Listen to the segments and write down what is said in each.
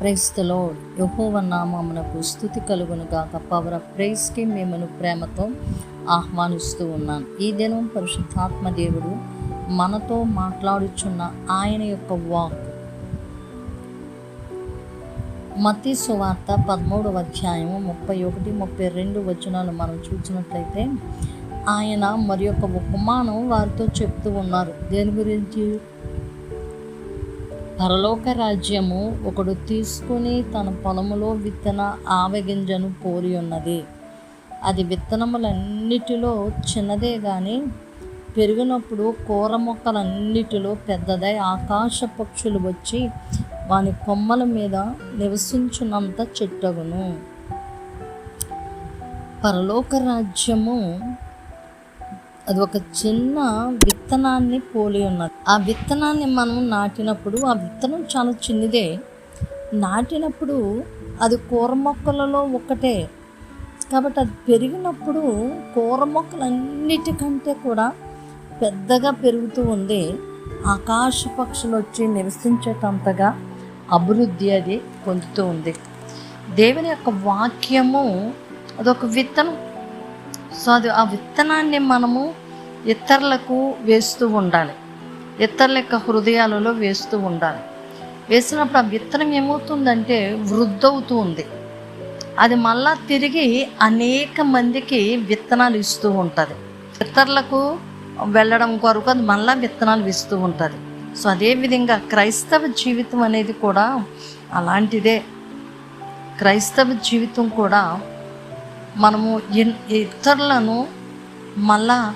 ప్రైస్తలో యహోవ నామమునకు స్థుతి కలుగునుగాక పవర్ ఆఫ్ ప్రైస్కి మిమ్మల్ని ప్రేమతో ఆహ్వానిస్తూ ఉన్నాను ఈ దినం పరిశుద్ధాత్మ దేవుడు మనతో మాట్లాడుచున్న ఆయన యొక్క వాక్. మతి సువార్త పదమూడవ అధ్యాయము ముప్పై ఒకటి ముప్పై రెండు వచనాలు మనం చూసినట్లయితే ఆయన మరి యొక్క ఉపమానం వారితో చెప్తూ ఉన్నారు. దేని గురించి? పరలోక రాజ్యము ఒకడు తీసుకుని తన పొలములో విత్తన ఆవగింజను పోరి ఉన్నది. అది విత్తనములన్నిటిలో చిన్నదే కానీ పెరిగినప్పుడు కూర మొక్కలన్నిటిలో పెద్దదై ఆకాశ పక్షులు వచ్చి వాని కొమ్మల మీద నివసించినంత చెట్టగును. పరలోక రాజ్యము అది ఒక చిన్న విత్తనాన్ని పోలి ఉన్నది. ఆ విత్తనాన్ని మనం నాటినప్పుడు ఆ విత్తనం చాలా చిన్నదే. నాటినప్పుడు అది కూర మొక్కలలో ఒకటే. కాబట్టి అది పెరిగినప్పుడు కూర మొక్కలన్నిటికంటే కూడా పెద్దగా పెరుగుతూ ఉంది. ఆకాశ పక్షులు వచ్చి నివసించేటంతగా అభివృద్ధి అది పొందుతూ ఉంది. దేవుని యొక్క వాక్యము అదొక విత్తనం సో అది ఆ విత్తనాన్ని మనము ఇతరులకు వేస్తూ ఉండాలి. ఇతరుల యొక్క హృదయాలలో వేస్తూ ఉండాలి. వేసినప్పుడు ఆ విత్తనం ఏమవుతుందంటే వృద్ధవుతూ ఉంది. అది మళ్ళా తిరిగి అనేక మందికి విత్తనాలు ఇస్తూ ఉంటుంది. ఇతరులకు వెళ్ళడం కొరకు అది మళ్ళా విత్తనాలు ఇస్తూ ఉంటుంది. సో అదేవిధంగా క్రైస్తవ జీవితం అనేది కూడా అలాంటిదే. క్రైస్తవ జీవితం కూడా మనము ఇన్- ఇతరులను మళ్ళా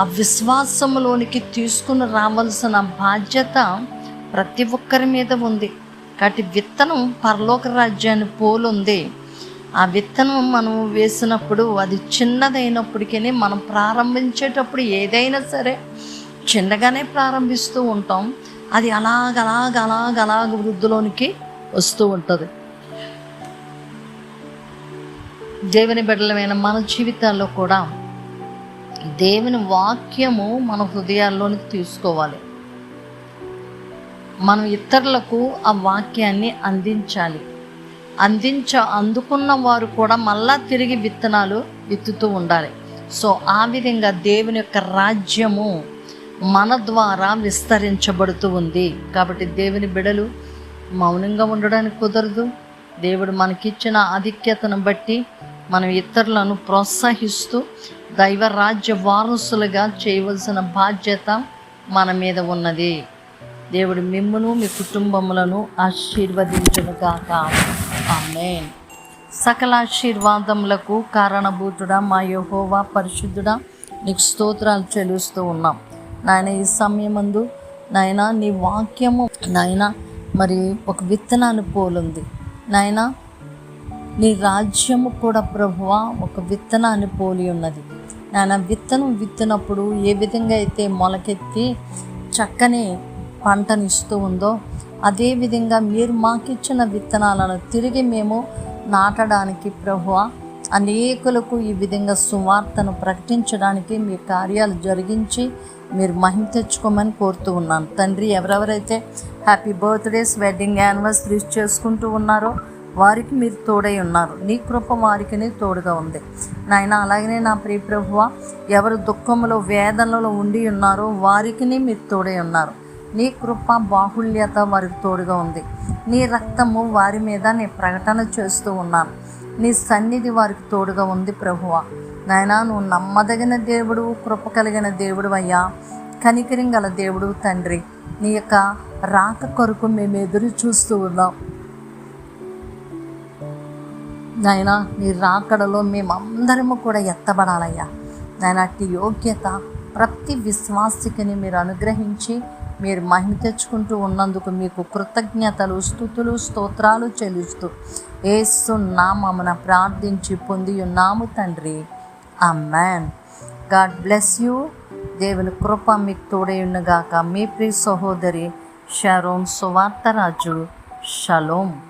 ఆ విశ్వాసంలోనికి తీసుకుని రావాల్సిన బాధ్యత ప్రతి ఒక్కరి మీద ఉంది. కాబట్టి విత్తనం పరలోక రాజ్యాన్ని పోలుంది. ఆ విత్తనం మనం వేసినప్పుడు అది చిన్నదైనప్పటికీ మనం ప్రారంభించేటప్పుడు ఏదైనా సరే చిన్నగానే ప్రారంభిస్తూ ఉంటాం. అది అలాగ అలాగ అలాగ అలాగ వృద్ధిలోనికి వస్తూ ఉంటుంది. దేవుని బిడ్డలమైన మన జీవితాల్లో కూడా దేవుని వాక్యము మన హృదయాల్లోనికి తీసుకోవాలి. మనం ఇతరులకు ఆ వాక్యాన్ని అందించాలి. అందించ అందుకున్న వారు కూడా మళ్ళా తిరిగి విత్తనాలు విత్తుతూ ఉండాలి. సో ఆ విధంగా దేవుని యొక్క రాజ్యము మన ద్వారా విస్తరించబడుతూ ఉంది. కాబట్టి దేవుని బిడలు మౌనంగా ఉండడానికి కుదరదు. దేవుడు మనకిచ్చిన ఆధిక్యతను బట్టి మనం ఇతరులను ప్రోత్సహిస్తూ దైవ రాజ్య వారసులుగా చేయవలసిన బాధ్యత మన మీద ఉన్నది. దేవుడు మిమ్మును మీ కుటుంబములను ఆశీర్వదించును కాక ఆమె సకల ఆశీర్వాదములకు కారణభూతుడా మా యహోవా పరిశుద్ధుడా నీకు స్తోత్రాలు చెల్లిస్తూ ఉన్నాం. నాయన ఈ సమయమందు నాయన నీ వాక్యము నాయన మరి ఒక విత్తనాన్ని పోలుంది. నాయన నీ రాజ్యము కూడా ప్రభువ ఒక విత్తనాన్ని పోలి ఉన్నది. నాయన విత్తనం విత్తినప్పుడు ఏ విధంగా అయితే మొలకెత్తి చక్కని పంటను ఇస్తూ ఉందో అదే విధంగా మీరు మాకిచ్చిన విత్తనాలను తిరిగి మేము నాటడానికి ప్రభువ అనేకులకు ఈ విధంగా సువార్తను ప్రకటించడానికి మీ కార్యాలు జరిగించి మీరు మహిమ తెచ్చుకోమని కోరుతూ ఉన్నాను. తండ్రి ఎవరెవరైతే హ్యాపీ బర్త్డేస్ వెడ్డింగ్ యానివర్సరీస్ చేసుకుంటూ ఉన్నారో వారికి మీరు తోడై ఉన్నారు. నీ కృప వారికి తోడుగా ఉంది. నాయన అలాగనే నా ప్రియ ప్రభువ ఎవరు దుఃఖంలో వేదనలో ఉండి ఉన్నారో వారికి మీరు తోడై ఉన్నారు. నీ కృప బాహుళ్యత వారికి తోడుగా ఉంది. నీ రక్తము వారి మీద నీ ప్రకటన చేస్తూ ఉన్నాను. నీ సన్నిధి వారికి తోడుగా ఉంది ప్రభువ. నాయనా నువ్వు నమ్మదగిన దేవుడు కృప కలిగిన దేవుడు అయ్యా. కనికరం గల దేవుడు తండ్రి. నీ యొక్క రాక కొరకు మేము ఎదురు చూస్తూ ఉన్నాం. నాయన నీ రాకడలో మేమందరము కూడా ఎత్తబడాలయ్యా. నాయన అట్టి యోగ్యత ప్రతి విశ్వాసికని మీరు అనుగ్రహించి మీరు మహిమ తెచ్చుకుంటూ ఉన్నందుకు మీకు కృతజ్ఞతలు స్థుతులు స్తోత్రాలు చెల్లిస్తూ ఏసు నామమున ప్రార్థించి పొంది ఉన్నాము తండ్రి. May God bless you. దేవుని కృప మీకు తోడేయుండగాక మీ ప్రియ సహోదరి షరోన్ సువార్తరాజు. షలోం.